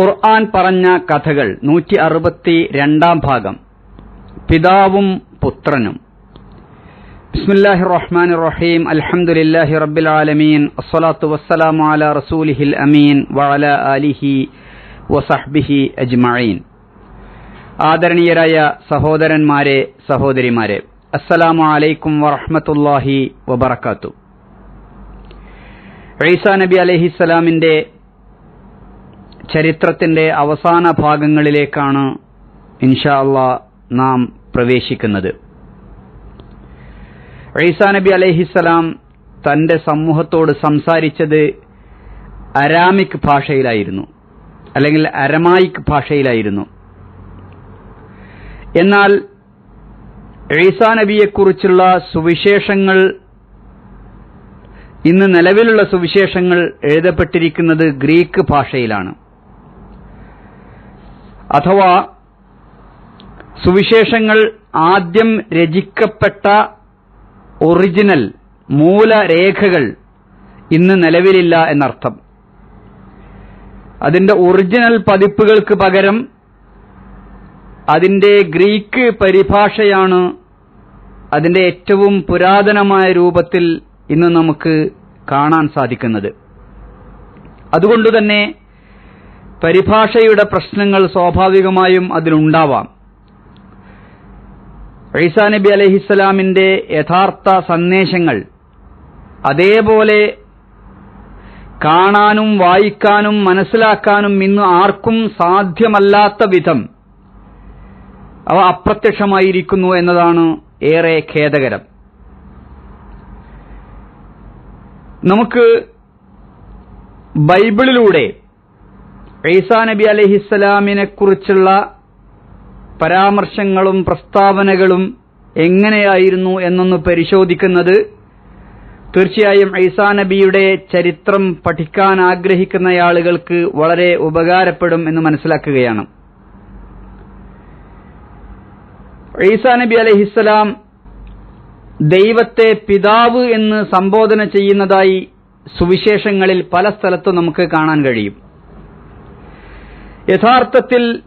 ഖുർആൻ പറഞ്ഞ കഥകൾ നൂറ്റി അറുപത്തി രണ്ടാം ഭാഗം. പിതാവും പുത്രനും. ബിസ്മില്ലാഹി റഹ്മാൻ റഹീം അൽഹംദുലില്ലാഹി റബ്ബിൽ ആലമീൻ അസ്സലാത്തു വസ്സലാമു അല റസൂലിഹിൽ അമീൻ. വഅല ആലിഹി വസഹ്ബിഹി അജ്മഈൻ. ആദരണീയരായ സഹോദരന്മാരെ സഹോദരിമാരെ അസ്സലാമു അലൈക്കും വറഹ്മത്തുള്ളാഹി വബറകാത്തു. ഈസാ നബി അലൈഹിസ്സലാമിന്റെ ചരിത്രത്തിന്റെ അവസാന ഭാഗങ്ങളിലേക്കാണ് ഇൻഷാ നാം പ്രവേശിക്കുന്നത്. ഈസാ നബി അലൈഹിസ്സലാം തന്റെ സമൂഹത്തോട് സംസാരിച്ചത് അരാമിക് ഭാഷയിലായിരുന്നു. അല്ലെങ്കിൽ അരമായിക് ഭാഷയിലായിരുന്നു. എന്നാൽ ഈസാ നബിയെക്കുറിച്ചുള്ള സുവിശേഷങ്ങൾ ഇന്ന് നിലവിലുള്ള സുവിശേഷങ്ങൾ എഴുതപ്പെട്ടിരിക്കുന്നത് ഗ്രീക്ക് ഭാഷയിലാണ്. അഥവാ സുവിശേഷങ്ങൾ ആദ്യം രചിക്കപ്പെട്ട ഒറിജിനൽ മൂലരേഖകൾ ഇന്ന് നിലവിലില്ല എന്നർത്ഥം. അതിന്റെ ഒറിജിനൽ പതിപ്പുകൾക്ക് പകരം അതിന്റെ ഗ്രീക്ക് പരിഭാഷയാണ് അതിന്റെ ഏറ്റവും പുരാതനമായ രൂപത്തിൽ ഇന്ന് നമുക്ക് കാണാൻ സാധിക്കുന്നത്. അതുകൊണ്ടുതന്നെ പരിഭാഷയുടെ പ്രശ്നങ്ങൾ സ്വാഭാവികമായും അതിലുണ്ടാവാം. ഈസാ നബി അലഹിസ്സലാമിന്റെ യഥാർത്ഥ സന്ദേശങ്ങൾ അതേപോലെ കാണാനും വായിക്കാനും മനസ്സിലാക്കാനും ഇന്ന് ആർക്കും സാധ്യമല്ലാത്ത വിധം അവ അപ്രത്യക്ഷമായിരിക്കുന്നു എന്നതാണ് ഏറെ ഖേദകരം. നമുക്ക് ബൈബിളിലൂടെ ഈസാ നബി അലഹിസ്സലാമിനെ കുറിച്ചുള്ള പരാമർശങ്ങളും പ്രസ്താവനകളും എങ്ങനെയായിരുന്നു എന്നൊന്ന് പരിശോധിക്കുന്നത് തീർച്ചയായും ഈസാ നബിയുടെ ചരിത്രം പഠിക്കാൻ ആഗ്രഹിക്കുന്ന ആളുകൾക്ക് വളരെ ഉപകാരപ്പെടും എന്ന് മനസ്സിലാക്കുകയാണ്. ഈസാ നബി അലഹിസ്സലാം ദൈവത്തെ പിതാവ് എന്ന് സംബോധന ചെയ്യുന്നതായി സുവിശേഷങ്ങളിൽ പല സ്ഥലത്തും നമുക്ക് കാണാൻ കഴിയും. യഥാർത്ഥത്തിൽ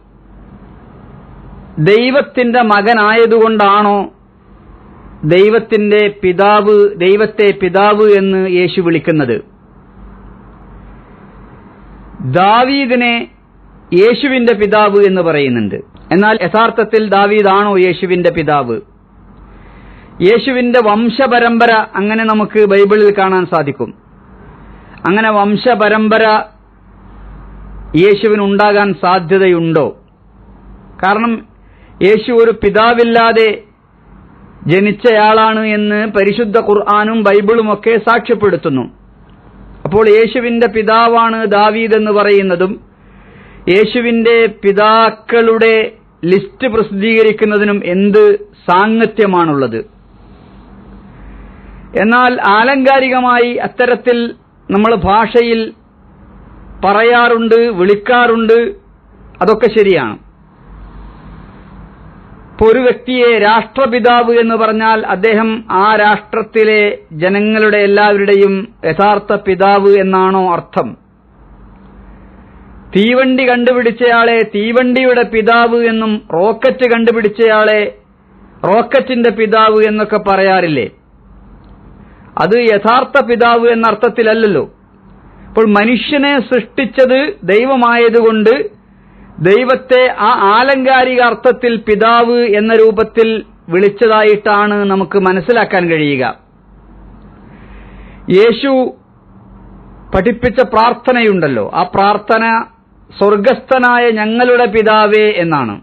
ദൈവത്തിന്റെ മകനായതുകൊണ്ടാണോ ദൈവത്തിന്റെ പിതാവ് ദൈവത്തെ പിതാവ് എന്ന് യേശു വിളിക്കുന്നത്? ദാവീദിനെ യേശുവിന്റെ പിതാവ് എന്ന് പറയുന്നുണ്ട്. എന്നാൽ യഥാർത്ഥത്തിൽ ദാവീദാണോ യേശുവിന്റെ പിതാവ്? യേശുവിന്റെ വംശപരമ്പര അങ്ങനെ നമുക്ക് ബൈബിളിൽ കാണാൻ സാധിക്കും. അങ്ങനെ വംശപരമ്പര യേശുവിനുണ്ടാകാൻ സാധ്യതയുണ്ടോ? കാരണം യേശു ഒരു പിതാവില്ലാതെ ജനിച്ചയാളാണ് എന്ന് പരിശുദ്ധ ഖുർആാനും ബൈബിളുമൊക്കെ സാക്ഷ്യപ്പെടുത്തുന്നു. അപ്പോൾ യേശുവിന്റെ പിതാവാണ് ദാവീദ് എന്ന് പറയുന്നതും യേശുവിന്റെ പിതാക്കളുടെ ലിസ്റ്റ് പ്രസിദ്ധീകരിക്കുന്നതിനും എന്ത് സാങ്ങത്യമാണുള്ളത്? എന്നാൽ ആലങ്കാരികമായി അത്തരത്തിൽ നമ്മൾ ഭാഷയിൽ പറയാറുണ്ട് വിളിക്കാറുണ്ട് അതൊക്കെ ശരിയാണ്. ഒരു വ്യക്തിയെ രാഷ്ട്രപിതാവ് എന്ന് പറഞ്ഞാൽ അദ്ദേഹം ആ രാഷ്ട്രത്തിലെ ജനങ്ങളുടെ എല്ലാവരുടെയും യഥാർത്ഥ പിതാവ് എന്നാണോ അർത്ഥം. തീവണ്ടി കണ്ടുപിടിച്ചയാളെ തീവണ്ടിയുടെ പിതാവ് എന്നും റോക്കറ്റ് കണ്ടുപിടിച്ചയാളെ റോക്കറ്റിന്റെ പിതാവ് എന്നൊക്കെ പറയാറില്ലേ? അത് യഥാർത്ഥ പിതാവ് എന്ന അർത്ഥത്തിലല്ലല്ലോ അപ്പോൾ മനുഷ്യനെ സൃഷ്ടിച്ചത് ദൈവമായതുകൊണ്ട് ദൈവത്തെ ആ ആലങ്കാരിക അർത്ഥത്തിൽ പിതാവ് എന്ന രൂപത്തിൽ വിളിച്ചതായിട്ടാണ് നമുക്ക് മനസ്സിലാക്കാൻ കഴിയുക. യേശു പഠിപ്പിച്ച പ്രാർത്ഥനയുണ്ടല്ലോ. ആ പ്രാർത്ഥന സ്വർഗസ്ഥനായ ഞങ്ങളുടെ പിതാവേ എന്നാണ്.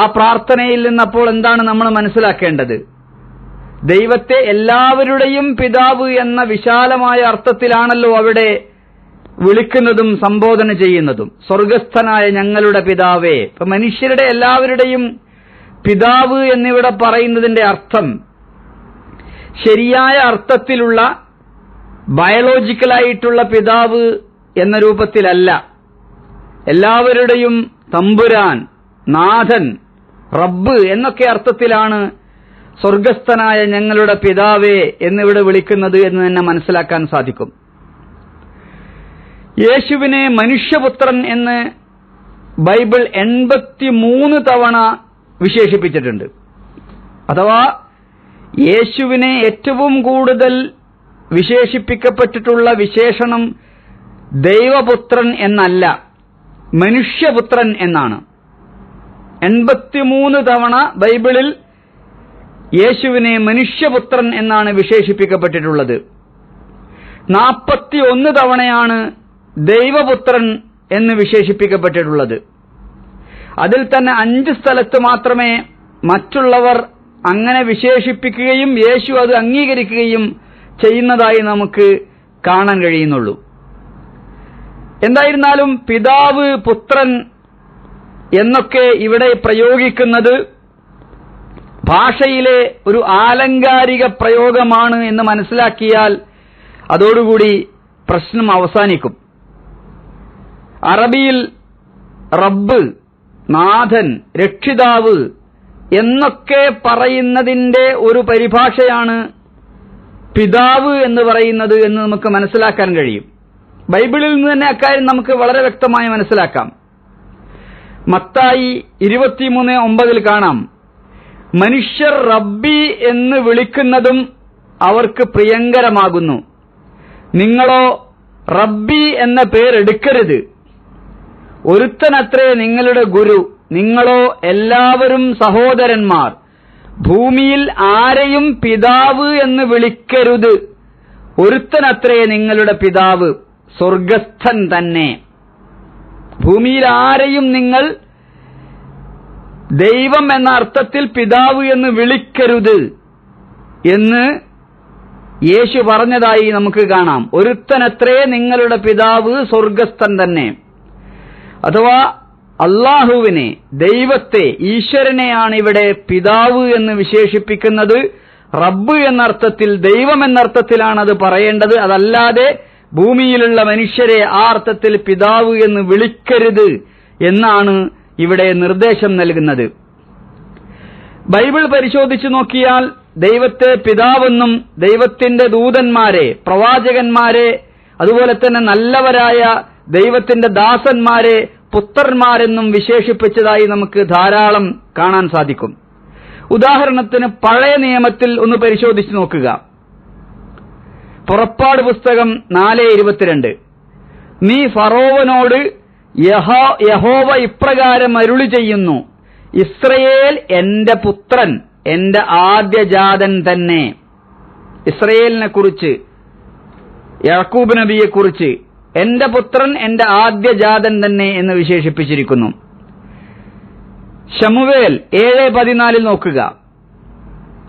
ആ പ്രാർത്ഥനയിൽ നിന്നപ്പോൾ എന്താണ് നമ്മൾ മനസ്സിലാക്കേണ്ടത്? ദൈവത്തെ എല്ലാവരുടെയും പിതാവ് എന്ന വിശാലമായ അർത്ഥത്തിലാണല്ലോ അവിടെ വിളിക്കുന്നതും സംബോധന ചെയ്യുന്നതും. സ്വർഗസ്ഥനായ ഞങ്ങളുടെ പിതാവേ. ഇപ്പൊ മനുഷ്യരുടെ എല്ലാവരുടെയും പിതാവ് എന്നിവിടെ പറയുന്നതിന്റെ അർത്ഥം ശരിയായ അർത്ഥത്തിലുള്ള ബയോളജിക്കലായിട്ടുള്ള പിതാവ് എന്ന രൂപത്തിലല്ല. എല്ലാവരുടെയും തമ്പുരാൻ നാഥൻ റബ്ബ് എന്നൊക്കെ അർത്ഥത്തിലാണ് സ്വർഗസ്ഥനായ ഞങ്ങളുടെ പിതാവേ എന്നിവിടെ വിളിക്കുന്നത് എന്ന് തന്നെ മനസ്സിലാക്കാൻ സാധിക്കും. യേശുവിനെ മനുഷ്യപുത്രൻ എന്ന് ബൈബിൾ എൺപത്തിമൂന്ന് തവണ വിശേഷിപ്പിച്ചിട്ടുണ്ട്. അഥവാ യേശുവിനെ ഏറ്റവും കൂടുതൽ വിശേഷിപ്പിക്കപ്പെട്ടിട്ടുള്ള വിശേഷണം ദൈവപുത്രൻ എന്നല്ല മനുഷ്യപുത്രൻ എന്നാണ്. എൺപത്തിമൂന്ന് തവണ ബൈബിളിൽ യേശുവിനെ മനുഷ്യപുത്രൻ എന്നാണ് വിശേഷിപ്പിക്കപ്പെട്ടിട്ടുള്ളത്. നാൽപ്പത്തി ഒന്ന് തവണയാണ് ദൈവപുത്രൻ എന്ന് വിശേഷിപ്പിക്കപ്പെട്ടിട്ടുള്ളത്. അതിൽ തന്നെ അഞ്ച് സ്ഥലത്ത് മാത്രമേ മറ്റുള്ളവർ അങ്ങനെ വിശേഷിപ്പിക്കുകയും യേശു അത് അംഗീകരിക്കുകയും ചെയ്യുന്നതായി നമുക്ക് കാണാൻ കഴിയുന്നുള്ളൂ. എന്തായിരുന്നാലും പിതാവ് പുത്രൻ എന്നൊക്കെ ഇവിടെ പ്രയോഗിക്കുന്നത് ഭാഷയിലെ ഒരു ആലങ്കാരിക പ്രയോഗമാണ് എന്ന് മനസ്സിലാക്കിയാൽ അതോടുകൂടി പ്രശ്നം അവസാനിക്കും. അറബിയിൽ റബ്ബ് നാഥൻ രക്ഷിതാവ് എന്നൊക്കെ പറയുന്നതിന്റെ ഒരു പരിഭാഷയാണ് പിതാവ് എന്ന് പറയുന്നത് എന്ന് നമുക്ക് മനസ്സിലാക്കാൻ കഴിയും. ബൈബിളിൽ നിന്ന് തന്നെ അക്കാര്യം നമുക്ക് വളരെ വ്യക്തമായി മനസ്സിലാക്കാം. മത്തായി ഇരുപത്തിമൂന്ന് ഒമ്പതിൽ കാണാം. മനുഷ്യർ റബ്ബി എന്ന് വിളിക്കുന്നതും അവർക്ക് പ്രിയങ്കരമാകുന്നു. നിങ്ങളോ റബ്ബി എന്ന പേരെടുക്കരുത്. ഒരുത്തനത്രേ നിങ്ങളുടെ ഗുരു നിങ്ങളോ എല്ലാവരും സഹോദരന്മാർ. ഭൂമിയിൽ ആരെയും പിതാവ് എന്ന് വിളിക്കരുത്. ഒരുത്തനത്രേ നിങ്ങളുടെ പിതാവ് സ്വർഗസ്ഥൻ തന്നെ. ഭൂമിയിൽ ആരെയും നിങ്ങൾ ദൈവം എന്ന അർത്ഥത്തിൽ പിതാവ് എന്ന് വിളിക്കരുത് എന്ന് യേശു പറഞ്ഞതായി നമുക്ക് കാണാം. ഒരുത്തനത്രേ നിങ്ങളുടെ പിതാവ് സ്വർഗസ്ഥൻ തന്നെ. അഥവാ അള്ളാഹുവിനെ ദൈവത്തെ ഈശ്വരനെയാണ് ഇവിടെ പിതാവ് എന്ന് വിശേഷിപ്പിക്കുന്നത്. റബ്ബ് എന്നർത്ഥത്തിൽ ദൈവം എന്നർത്ഥത്തിലാണ് അത് പറയേണ്ടത്. അതല്ലാതെ ഭൂമിയിലുള്ള മനുഷ്യരെ ആ അർത്ഥത്തിൽ പിതാവ് എന്ന് വിളിക്കരുത് എന്നാണ് ഇവിടെ നിർദ്ദേശം നൽകുന്നത്. ബൈബിൾ പരിശോധിച്ചു നോക്കിയാൽ ദൈവത്തെ പിതാവെന്നും ദൈവത്തിന്റെ ദൂതന്മാരെ പ്രവാചകന്മാരെ അതുപോലെ തന്നെ നല്ലവരായ ദൈവത്തിന്റെ ദാസന്മാരെ പുത്രന്മാരെന്നും വിശേഷിപ്പിച്ചതായി നമുക്ക് ധാരാളം കാണാൻ സാധിക്കും. ഉദാഹരണത്തിന് പഴയ നിയമത്തിൽ ഒന്ന് പരിശോധിച്ചു നോക്കുക. പുറപ്പാട് പുസ്തകം നാല് ഇരുപത്തിരണ്ട്. നീ ഫറോവനോട് യഹോവ ഇപ്രകാരം അരുളി ചെയ്യുന്നു. ഇസ്രയേൽ എന്റെ പുത്രൻ എന്റെ ആദ്യജാതൻ തന്നെ. ഇസ്രയേലിനെ കുറിച്ച് യാക്കൂബ് നബിയെ കുറിച്ച് എന്റെ പുത്രൻ എന്റെ ആദ്യജാതൻ തന്നെ എന്ന് വിശേഷിപ്പിച്ചിരിക്കുന്നു. ഷമുവേൽ ഏഴ് പതിനാലിൽ നോക്കുക.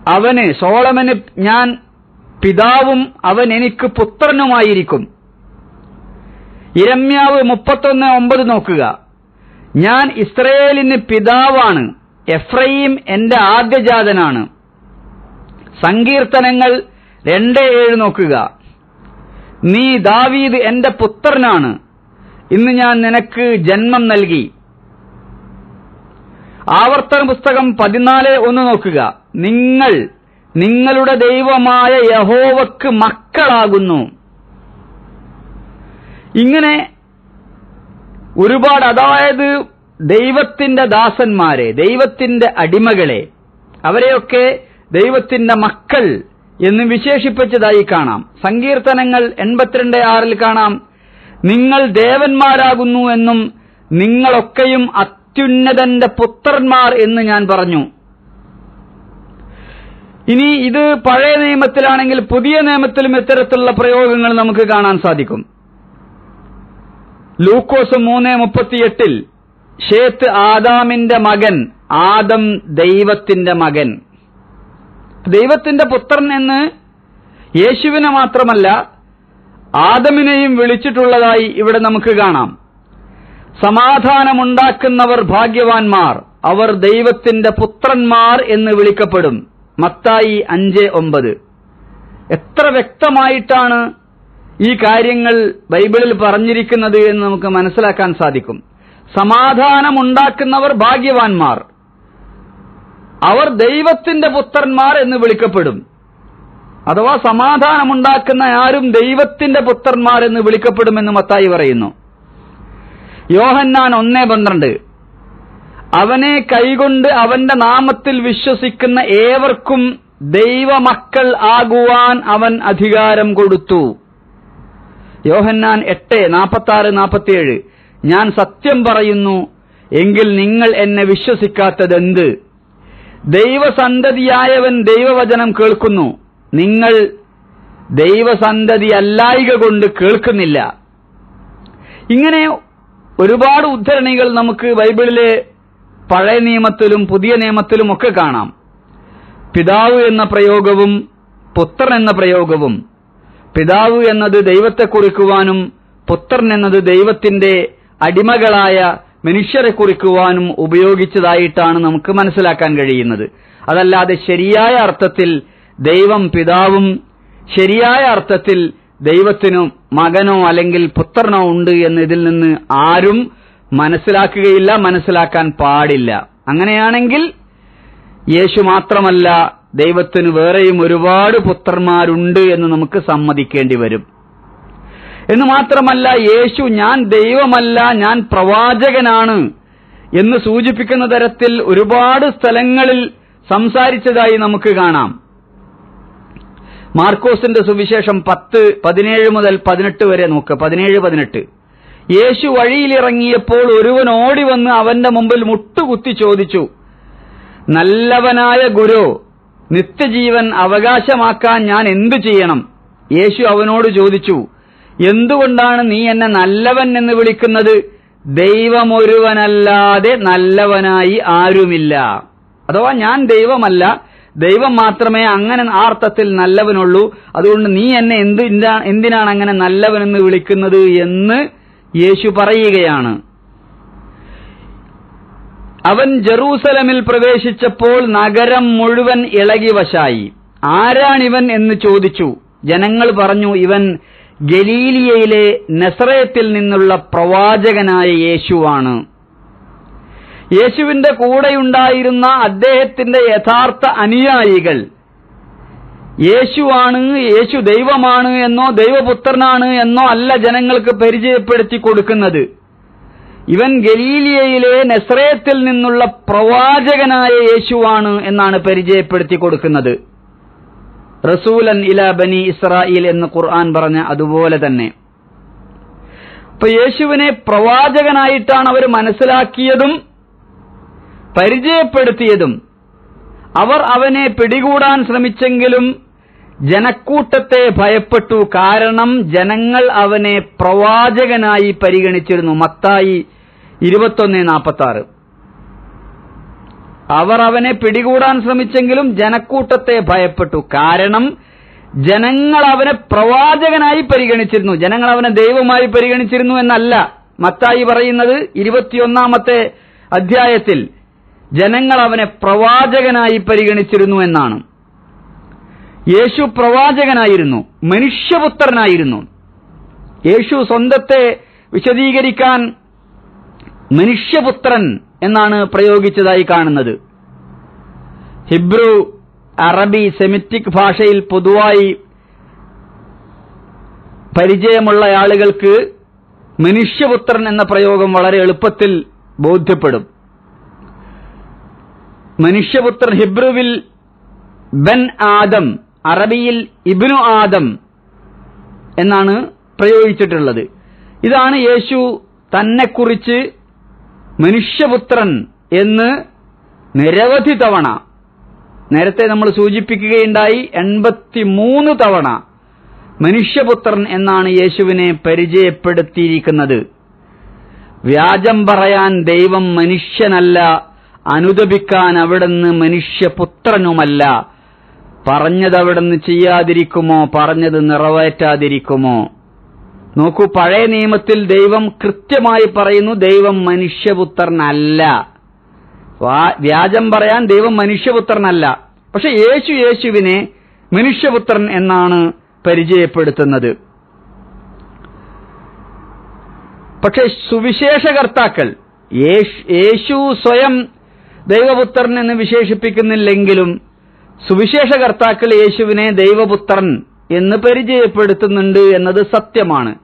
അവന് സോളമന് ഞാൻ പിതാവും അവൻ എനിക്ക് പുത്രനുമായിരിക്കും. ഇരമ്യാവ് മുപ്പത്തൊന്ന് ഒമ്പത് നോക്കുക. ഞാൻ ഇസ്രയേലിന് പിതാവാണ്. എഫ്രയീം എന്റെ ആദ്യജാതനാണ്. സങ്കീർത്തനങ്ങൾ രണ്ട് ഏഴ് നോക്കുക. നീ ദാവീദ് എന്റെ പുത്രനാണ്. ഇന്ന് ഞാൻ നിനക്ക് ജന്മം നൽകി. ആവർത്തന പുസ്തകം പതിനാല് ഒന്ന് നോക്കുക. നിങ്ങൾ നിങ്ങളുടെ ദൈവമായ യഹോവക്ക് മക്കളാകുന്നു. ഇങ്ങനെ ഒരുപാട് അതായത് ദൈവത്തിന്റെ ദാസന്മാരെ ദൈവത്തിന്റെ അടിമകളെ അവരെയൊക്കെ ദൈവത്തിന്റെ മക്കൾ എന്ന് വിശേഷിപ്പിച്ചതായി കാണാം. സങ്കീർത്തനങ്ങൾ എൺപത്തിരണ്ട് ആറിൽ കാണാം നിങ്ങൾ ദേവന്മാരാകുന്നു എന്നും നിങ്ങളൊക്കെയും അത്യുന്നതന്റെ പുത്രന്മാർ എന്ന് ഞാൻ പറഞ്ഞു. ഇനി ഇത് പഴയ നിയമത്തിലാണെങ്കിൽ പുതിയ നിയമത്തിലും ഇത്തരത്തിലുള്ള പ്രയോഗങ്ങൾ നമുക്ക് കാണാൻ സാധിക്കും. ലൂക്കോസ് മൂന്ന് മുപ്പത്തിയെട്ടിൽ ഷേത്ത് ആദാമിന്റെ മകൻ ആദം ദൈവത്തിന്റെ മകൻ. ദൈവത്തിന്റെ പുത്രൻ എന്ന് യേശുവിനെ മാത്രമല്ല ആദമിനെയും വിളിച്ചിട്ടുള്ളതായി ഇവിടെ നമുക്ക് കാണാം. സമാധാനമുണ്ടാക്കുന്നവർ ഭാഗ്യവാൻമാർ അവർ ദൈവത്തിന്റെ പുത്രന്മാർ എന്ന് വിളിക്കപ്പെടും. മത്തായി അഞ്ച് ഒമ്പത്. എത്ര വ്യക്തമായിട്ടാണ് ഈ കാര്യങ്ങൾ ബൈബിളിൽ പറഞ്ഞിരിക്കുന്നത് എന്ന് നമുക്ക് മനസ്സിലാക്കാൻ സാധിക്കും. സമാധാനമുണ്ടാക്കുന്നവർ ഭാഗ്യവാന്മാർ. അവർ ദൈവത്തിന്റെ പുത്രന്മാർ എന്ന് വിളിക്കപ്പെടും. അഥവാ സമാധാനമുണ്ടാക്കുന്ന ആരും ദൈവത്തിന്റെ പുത്രന്മാർ എന്ന് വിളിക്കപ്പെടുമെന്ന് മത്തായി പറയുന്നു. യോഹന്നാൻ ഒന്നേ പന്ത്രണ്ട്. അവനെ കൈകൊണ്ട് അവന്റെ നാമത്തിൽ വിശ്വസിക്കുന്ന ഏവർക്കും ദൈവമക്കൾ ആകുവാൻ അവൻ അധികാരം കൊടുത്തു. യോഹന്നാൻ എട്ട് നാൽപ്പത്തി ആറ് നാൽപ്പത്തിയേഴ് ഞാൻ സത്യം പറയുന്നു എങ്കിൽ നിങ്ങൾ എന്നെ വിശ്വസിക്കാത്തതെന്ത്? ദൈവസന്തതിയായവൻ ദൈവവചനം കേൾക്കുന്നു. നിങ്ങൾ ദൈവസന്തതി അല്ലായിക കൊണ്ട് കേൾക്കുന്നില്ല. ഇങ്ങനെ ഒരുപാട് ഉദ്ധരണികൾ നമുക്ക് ബൈബിളിലെ പഴയ നിയമത്തിലും പുതിയ നിയമത്തിലും ഒക്കെ കാണാം. പിതാവ് എന്ന പ്രയോഗവും പുത്രൻ എന്ന പ്രയോഗവും. പിതാവ് എന്നത് ദൈവത്തെ കുറിക്കുവാനും പുത്രൻ എന്നത് ദൈവത്തിന്റെ അടിമകളായ മനുഷ്യരെ കുറിക്കുവാനും ഉപയോഗിച്ചതായിട്ടാണ് നമുക്ക് മനസ്സിലാക്കാൻ കഴിയുന്നത്. അതല്ലാതെ ശരിയായ അർത്ഥത്തിൽ ദൈവം പിതാവും ശരിയായ അർത്ഥത്തിൽ ദൈവത്തിനു മകനോ അല്ലെങ്കിൽ പുത്രനോ ഉണ്ട് എന്ന് ഇതിൽ നിന്ന് ആരും മനസ്സിലാക്കുകയില്ല മനസ്സിലാക്കാൻ പാടില്ല. അങ്ങനെയാണെങ്കിൽ യേശു മാത്രമല്ല ദൈവത്തിന് വേറെയും ഒരുപാട് പുത്രന്മാരുണ്ട് എന്ന് നമുക്ക് സമ്മതിക്കേണ്ടി വരും. എന്ന് മാത്രമല്ല യേശു ഞാൻ ദൈവമല്ല ഞാൻ പ്രവാചകനാണ് എന്ന് സൂചിപ്പിക്കുന്ന തരത്തിൽ ഒരുപാട് സ്ഥലങ്ങളിൽ സംസാരിച്ചതായി നമുക്ക് കാണാം. മാർക്കോസിന്റെ സുവിശേഷം പത്ത് പതിനേഴ് മുതൽ പതിനെട്ട് വരെ നോക്ക്. പതിനേഴ് പതിനെട്ട്. യേശു വഴിയിലിറങ്ങിയപ്പോൾ ഒരുവൻ ഓടി വന്ന് അവന്റെ മുമ്പിൽ മുട്ടുകുത്തി ചോദിച്ചു നല്ലവനായ ഗുരു നിത്യജീവൻ അവകാശമാക്കാൻ ഞാൻ എന്തു ചെയ്യണം? യേശു അവനോട് ചോദിച്ചു എന്തുകൊണ്ടാണ് നീ എന്നെ നല്ലവൻ എന്ന് വിളിക്കുന്നത്? ദൈവമൊരുവനല്ലാതെ നല്ലവനായി ആരുമില്ല. അഥവാ ഞാൻ ദൈവമല്ല ദൈവം മാത്രമേ അങ്ങനെ ആ അർത്ഥത്തിൽ നല്ലവനുള്ളൂ അതുകൊണ്ട് നീ എന്നെ എന്ത് എന്തിനാണ് അങ്ങനെ നല്ലവനെന്ന് വിളിക്കുന്നത് എന്ന് യേശു പറയുകയാണ്. അവൻ ജെറൂസലമിൽ പ്രവേശിച്ചപ്പോൾ നഗരം മുഴുവൻ ഇളകിവശായി. ആരാണിവൻ എന്ന് ചോദിച്ചു. ജനങ്ങൾ പറഞ്ഞു ഇവൻ ഗലീലിയയിലെ നസറയത്തിൽ നിന്നുള്ള പ്രവാചകനായ യേശുവാണ്. യേശുവിന്റെ കൂടെയുണ്ടായിരുന്ന അദ്ദേഹത്തിന്റെ യഥാർത്ഥ അനുയായികൾ യേശുവാണ് യേശു ദൈവമാണ് എന്നോ ദൈവപുത്രനാണ് എന്നോ അല്ല ജനങ്ങൾക്ക് പരിചയപ്പെടുത്തി കൊടുക്കുന്നത്. ഇവൻ ഗലീലിയയിലെ നെസ്രയത്തിൽ നിന്നുള്ള പ്രവാചകനായ യേശുവാണ് എന്നാണ് പരിചയപ്പെടുത്തി കൊടുക്കുന്നത്. റസൂലൻ ഇല ബനി ഇസ്രായേൽ എന്ന് ഖുർആൻ പറഞ്ഞ അതുപോലെ തന്നെ. അപ്പൊ യേശുവിനെ പ്രവാചകനായിട്ടാണ് അവർ മനസ്സിലാക്കിയതും പരിചയപ്പെടുത്തിയതും. അവർ അവനെ പിടികൂടാൻ ശ്രമിച്ചെങ്കിലും ജനക്കൂട്ടത്തെ ഭയപ്പെട്ടു. കാരണം ജനങ്ങൾ അവനെ പ്രവാചകനായി പരിഗണിച്ചിരുന്നു. മത്തായി ഇരുപത്തൊന്ന് നാൽപ്പത്തി ആറ് അവർ അവനെ പിടികൂടാൻ ശ്രമിച്ചെങ്കിലും ജനക്കൂട്ടത്തെ ഭയപ്പെട്ടു. കാരണം ജനങ്ങൾ അവനെ പ്രവാചകനായി പരിഗണിച്ചിരുന്നു. ജനങ്ങൾ അവനെ ദൈവമായി പരിഗണിച്ചിരുന്നു എന്നല്ല. മത്തായി പറയുന്നത് ഇരുപത്തിയൊന്നാമത്തെ അധ്യായത്തിൽ ജനങ്ങൾ അവനെ പ്രവാചകനായി പരിഗണിച്ചിരുന്നു എന്നാണ്. യേശു പ്രവാചകനായിരുന്നു മനുഷ്യപുത്രനായിരുന്നു. യേശു സ്വന്തത്തെ വിശദീകരിക്കാൻ മനുഷ്യപുത്രൻ എന്നാണ് പ്രയോഗിച്ചതായി കാണുന്നത്. ഹിബ്രു അറബി സെമിറ്റിക് ഭാഷയിൽ പൊതുവായി പരിചയമുള്ള ആളുകൾക്ക് മനുഷ്യപുത്രൻ എന്ന പ്രയോഗം വളരെ എളുപ്പത്തിൽ ബോധ്യപ്പെടും. മനുഷ്യപുത്രൻ ഹിബ്രുവിൽ ബൻ ആദം അറബിയിൽ ഇബ്നു ആദം എന്നാണ് പ്രയോഗിച്ചിട്ടുള്ളത്. ഇതാണ് യേശു തന്നെക്കുറിച്ച് മനുഷ്യപുത്രൻ എന്ന് നിരവധി തവണ നേരത്തെ നമ്മൾ സൂചിപ്പിക്കുകയുണ്ടായി എൺപത്തിമൂന്ന് തവണ മനുഷ്യപുത്രൻ എന്നാണ് യേശുവിനെ പരിചയപ്പെടുത്തിയിരിക്കുന്നത്. വ്യാജം പറയാൻ ദൈവം മനുഷ്യനല്ല അനുദപിക്കാൻ അവിടുന്ന് മനുഷ്യപുത്രനുമല്ല. പറഞ്ഞത് അവിടുന്ന് ചെയ്യാതിരിക്കുമോ? പറഞ്ഞത് നിറവേറ്റാതിരിക്കുമോ? നോക്കൂ പഴയ നിയമത്തിൽ ദൈവം കൃത്യമായി പറയുന്നു ദൈവം മനുഷ്യപുത്രനല്ല. വ്യാജം പറയാൻ ദൈവം മനുഷ്യപുത്രനല്ല. പക്ഷെ യേശു യേശുവിനെ മനുഷ്യപുത്രൻ എന്നാണ് പരിചയപ്പെടുത്തുന്നത്. പക്ഷെ സുവിശേഷകർത്താക്കൾ യേശു സ്വയം ദൈവപുത്രൻ എന്ന് വിശേഷിപ്പിക്കുന്നില്ലെങ്കിലും സുവിശേഷകർത്താക്കൾ യേശുവിനെ ദൈവപുത്രൻ എന്ന് പരിചയപ്പെടുത്തുന്നുണ്ട് എന്നത് സത്യമാണ്.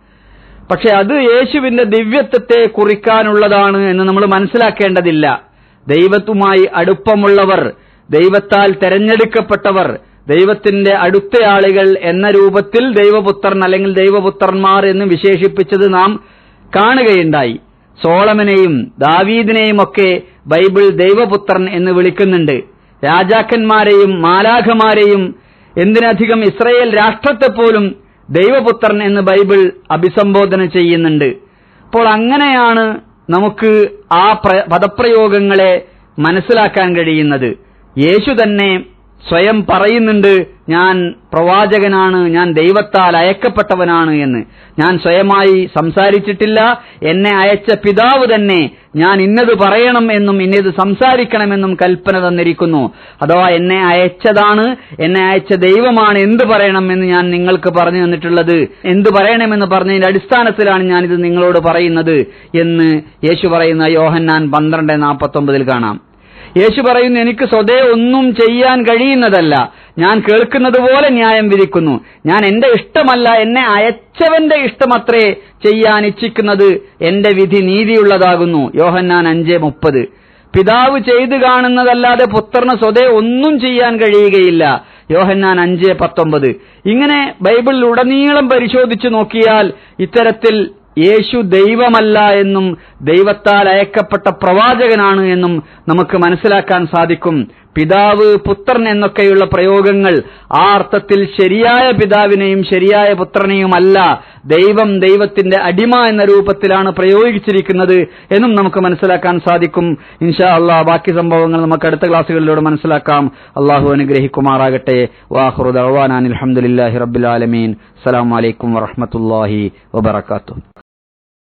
പക്ഷെ അത് യേശുവിന്റെ ദിവ്യത്വത്തെ കുറിക്കാനുള്ളതാണ് എന്ന് നമ്മൾ മനസ്സിലാക്കേണ്ടതില്ല. ദൈവത്തുമായി അടുപ്പമുള്ളവർ ദൈവത്താൽ തെരഞ്ഞെടുക്കപ്പെട്ടവർ ദൈവത്തിന്റെ അടുത്ത ആളുകൾ എന്ന രൂപത്തിൽ ദൈവപുത്രൻ അല്ലെങ്കിൽ ദൈവപുത്രന്മാർ എന്ന് വിശേഷിപ്പിച്ചത് നാം കാണുകയുണ്ടായി. സോളമനെയും ദാവീദിനെയും ഒക്കെ ബൈബിൾ ദൈവപുത്രൻ എന്ന് വിളിക്കുന്നുണ്ട്. രാജാക്കന്മാരെയും മാലാഖമാരെയും എന്തിനധികം ഇസ്രയേൽ രാഷ്ട്രത്തെ പോലും ദൈവപുത്രൻ എന്ന് ബൈബിൾ അഭിസംബോധന ചെയ്യുന്നുണ്ട്. അപ്പോൾ അങ്ങനെയാണ് നമുക്ക് ആ പ്ര- പദപ്രയോഗങ്ങളെ മനസ്സിലാക്കാൻ കഴിയുന്നത്. യേശു തന്നെ സ്വയം പറയുന്നുണ്ട് ഞാൻ പ്രവാചകനാണ് ഞാൻ ദൈവത്താൽ അയക്കപ്പെട്ടവനാണ് എന്ന്. ഞാൻ സ്വയമായി സംസാരിച്ചിട്ടില്ല എന്നെ അയച്ച പിതാവ് തന്നെ ഞാൻ ഇന്നത് പറയണം എന്നും ഇന്നത് സംസാരിക്കണമെന്നും കൽപ്പന തന്നിരിക്കുന്നു. അഥവാ എന്നെ അയച്ചതാണ് എന്നെ അയച്ച ദൈവമാണ് എന്ത് പറയണം എന്ന് ഞാൻ നിങ്ങൾക്ക് പറഞ്ഞു തന്നിട്ടുള്ളത്. എന്ത് പറയണമെന്ന് പറഞ്ഞതിന്റെ അടിസ്ഥാനത്തിലാണ് ഞാനിത് നിങ്ങളോട് പറയുന്നത് എന്ന് യേശു പറയുന്ന യോഹന്നാൻ പന്ത്രണ്ട് നാൽപ്പത്തൊമ്പതിൽ കാണാം. യേശു പറയുന്നു എനിക്ക് സ്വതേ ഒന്നും ചെയ്യാൻ കഴിയുന്നതല്ല. ഞാൻ കേൾക്കുന്നത് പോലെ ന്യായം വിധിക്കുന്നു. ഞാൻ എന്റെ ഇഷ്ടമല്ല എന്നെ അയച്ചവന്റെ ഇഷ്ടമത്രേ ചെയ്യാൻ ഇച്ഛിക്കുന്നത്. എന്റെ വിധി നീതിയുള്ളതാകുന്നു. യോഹന്നാൻ അഞ്ച് മുപ്പത്. പിതാവ് ചെയ്തു കാണുന്നതല്ലാതെ പുത്രന് സ്വതേ ഒന്നും ചെയ്യാൻ കഴിയുകയില്ല. യോഹന്നാൻ അഞ്ച് പത്തൊമ്പത്. ഇങ്ങനെ ബൈബിളിൽ ഉടനീളം പരിശോധിച്ചു നോക്കിയാൽ ഇത്തരത്തിൽ യേശു ദൈവമല്ല എന്നും ദൈവത്താൽ അയക്കപ്പെട്ട പ്രവാചകനാണ് എന്നും നമുക്ക് മനസ്സിലാക്കാൻ സാധിക്കും. പിതാവ് പുത്രൻ എന്നൊക്കെയുള്ള പ്രയോഗങ്ങൾ ആ അർത്ഥത്തിൽ ശരിയായ പിതാവിനെയും ശരിയായ പുത്രനെയുമല്ല. ദൈവം ദൈവത്തിന്റെ അടിമ എന്ന രൂപത്തിലാണ് പ്രയോഗിച്ചിരിക്കുന്നത് എന്നും നമുക്ക് മനസ്സിലാക്കാൻ സാധിക്കും. ഇൻഷാ അള്ളാഹ് ബാക്കി സംഭവങ്ങൾ നമുക്ക് അടുത്ത ക്ലാസ്സുകളിലൂടെ മനസ്സിലാക്കാം. അള്ളാഹു അനുഗ്രഹിക്കുമാറാകട്ടെ. വാഹുറുദ് അഹ്വാനാൻ അലഹമുല്ലാഹി റബുലാലമീൻ ആലമീൻ. അസ്സലാമു അലൈക്കും വറഹ്മത്തുള്ളാഹി വബറകാതുഹു.